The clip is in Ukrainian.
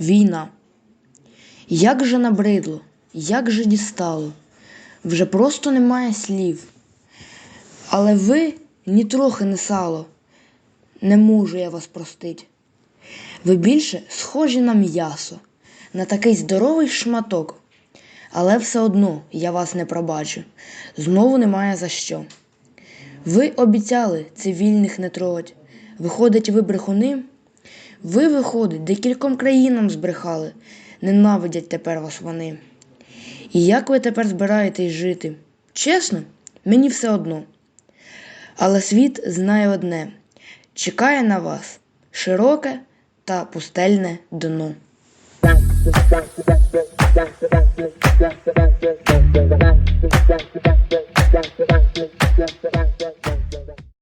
Війна. Як же набридло, як же дістало, вже просто немає слів. Але ви нітрохи не сало, не можу я вас простить. Ви більше схожі на м'ясо, на такий здоровий шматок. Але все одно я вас не пробачу, знову немає за що. Ви обіцяли цивільних не трогать. Виходить, ви брехуни? Ви, виходить, декільком країнам збрехали, ненавидять тепер вас вони. І як ви тепер збираєтесь жити? Чесно, мені все одно. Але світ знає одне: чекає на вас широке та пустельне дно.